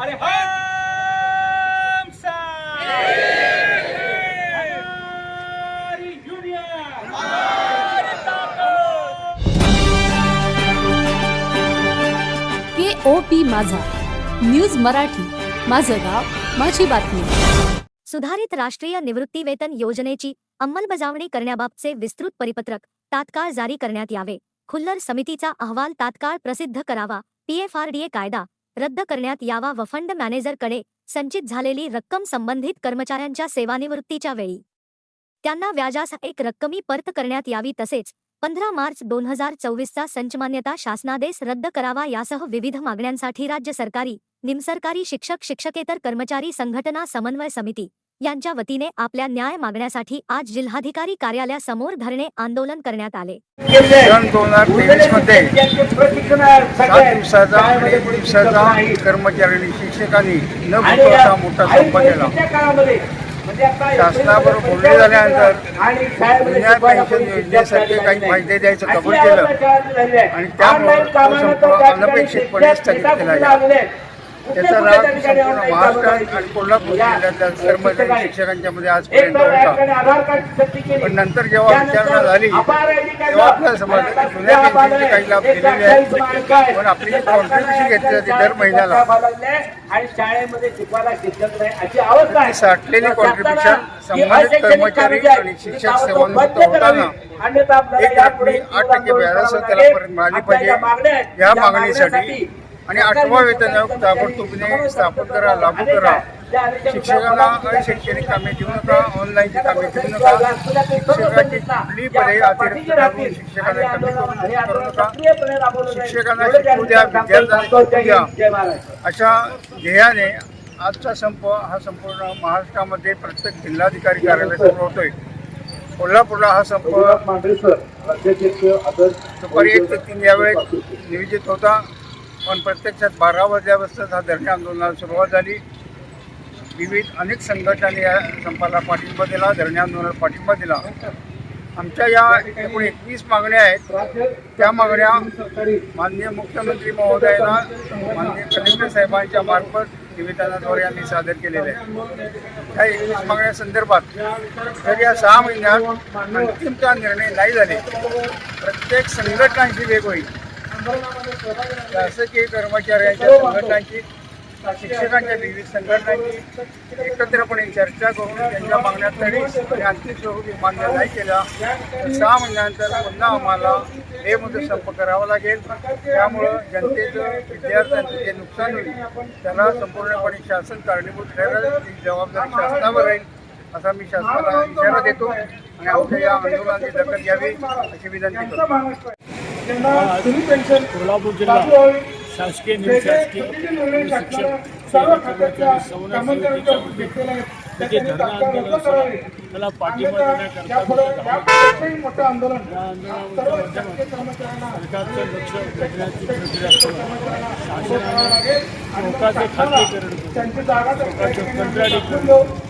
अरे K O P माझा news Marathi माझं गाव माझी बातमी. सुधारित राष्ट्रीय निवृत्तीवेतन योजनेची अंमलबजावणी करण्याबाबतचे विस्तृत परिपत्रक तात्काळ जारी करण्यात यावे. खुल्लर समितीचा अहवाल तात्काळ प्रसिद्ध करावा. पीएफआरडीए कायदा. रद्द करण्यात यावा व फंड मॅनेजरकडे संचित झालेली रक्कम संबंधित कर्मचाऱ्यांच्या सेवानिवृत्तीच्या वेळी. त्यांना व्याजास एक रक्कमी परत करण्यात यावी तसेच पंधरा मार्च दोन हजार चोवीसचा संचमान्यता शासनादेश रद्द करावा यासह विविध मागण्यांसाठी राज्य सरकारी निमसरकारी शिक्षक शिक्षकेतर कर्मचारी संघटना समन्वय समिती यांच्या वतीने आपल्या न्याय मागण्यासाठी आज जिल्हाधिकारी कार्यालयासमोर धरणे आंदोलन करण्यात आले. दोन हजार तेवीसमध्ये सात दिवसाचा आणि एक दिवसाचा कर्मचाऱ्यांनी शिक्षकांनी न बुडवता मोठा संप केला. शासनाबरोबर बोलणे झाल्यानंतर जुन्या पेन्शन योजनेसारखे काही फायदे द्यायचं कबूल केलं. आणि त्यामुळे तो संप अनपेक्षितपणे स्थगित केला त्याचा राग संपूर्ण महाराष्ट्रात आणि कोल्हापूर जिल्ह्यातल्या कर्मचारी शिक्षकांच्या मध्ये आजपर्यंत होता. पण नंतर जेव्हा विचारणा झाली तेव्हा आपल्याला समजलं की जुन्या पेन्शनचे काही लाभ दिलेले आहेत पण आपली जी कॉन्ट्रीब्युशन घेतली जाते दर महिन्याला. आणि शाळेमध्ये शिकवायला शिक्षक नाही अशी अवस्था आहे. ती साठलेली कॉन्ट्रीब्युशन संबंधित कर्मचारी आणि शिक्षक सेवानिवृत्त होताना एक आठ टक्के व्याजासह त्याला परत मिळाली पाहिजे. या मागणीसाठी आणि आठवा वेतन आयोग ताबडतोबीने स्थापन करा लागू करा. शिक्षकांना अशैक्षणिक कामे देऊ नका ऑनलाईनची कामे देऊ नका. शिक्षकाची कुठली पदे अतिरिक्त शिक्षकांना कमी करून करू नका. शिक्षकांना शिकवू द्या विद्यार्थ्यांना शिकवू द्या. अशा ध्येयाने आजचा संप हा संपूर्ण महाराष्ट्रामध्ये प्रत्येक जिल्हाधिकारी कार्यालयासमोर होतोय. कोल्हापूरला हा संप दुपारी एक ते तीन यावेळेस नियोजित होता. पण प्रत्यक्षात बारा वाजल्यापासून हा धरणे आंदोलनाला सुरुवात झाली. विविध अनेक संघटनांनी या संपाला पाठिंबा दिला धरणे आंदोलनाला पाठिंबा दिला. आमच्या या एकूण एकवीस मागण्या आहेत. त्या मागण्या माननीय मुख्यमंत्री महोदयांना माननीय कलेक्टर साहेबांच्या मार्फत निवेदनाद्वारे आम्ही सादर केलेल्या आहेत. त्या एकवीस मागण्या संदर्भात तर या सहा महिन्यात अंतिमचा निर्णय नाही झाले प्रत्येक संघटनांची वेग होईल शासकीय कर्मचाऱ्यांच्या संघटनांची शिक्षकांच्या विविध संघटनांची एकत्रितपणे चर्चा करून त्यांच्या मागण्या तरी अंतिम स्वरूपी मान्य नाही तर सहा महिन्यानंतर पुन्हा आम्हाला हे मुदत संप करावा लागेल. त्यामुळं जनतेचं विद्यार्थ्यांचं जे नुकसान होईल त्याला संपूर्णपणे शासन कारणीभूत ठरेल. जबाबदारी शासनावर राहील असा मी शासनाला इशारा देतो. आणि आमच्या या आंदोलनाची दखल घ्यावी अशी विनंती करतो. कोल्हापूर जिल्हा शासकीय निमशासकीय आंदोलन त्याला पाठिंबा देण्याकरता मी इथं आलो. या आंदोलनाच्या माध्यमातून सरकारचं लक्ष वेधण्याची प्रक्रिया सुरू आहे. शासनाने शोकाचे खातेकरण करून शोकाचं कंत्राटी करून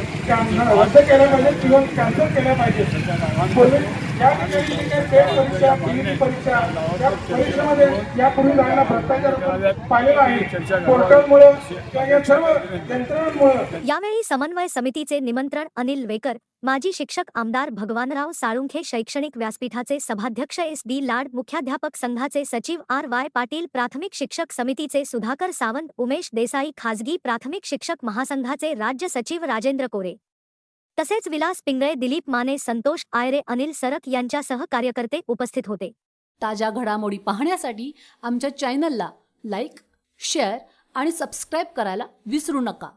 ठिकाणी कर्मचाऱ्यांना किंवा पेन्शन झाला पाहिजे या यावेळी समन्वय समितीचे निमंत्रण अनिल वेकर माजी शिक्षक आमदार भगवानराव साळुंखे शैक्षणिक व्यासपीठाचे सभाध्यक्ष एस डी लाड मुख्याध्यापक संघाचे सचिव आर वाय पाटील प्राथमिक शिक्षक समितीचे सुधाकर सावंत उमेश देसाई खाजगी प्राथमिक शिक्षक महासंघाचे राज्य सचिव राजेंद्र कोरे. तसेच विलास पिंगळे दिलीप माने संतोष आयरे अनिल सरक यांच्यासह कार्यकर्ते उपस्थित होते. ताज्या घडामोडी पाहण्यासाठी आमच्या चॅनलला लाईक शेअर आणि सबस्क्राईब करायला विसरू नका.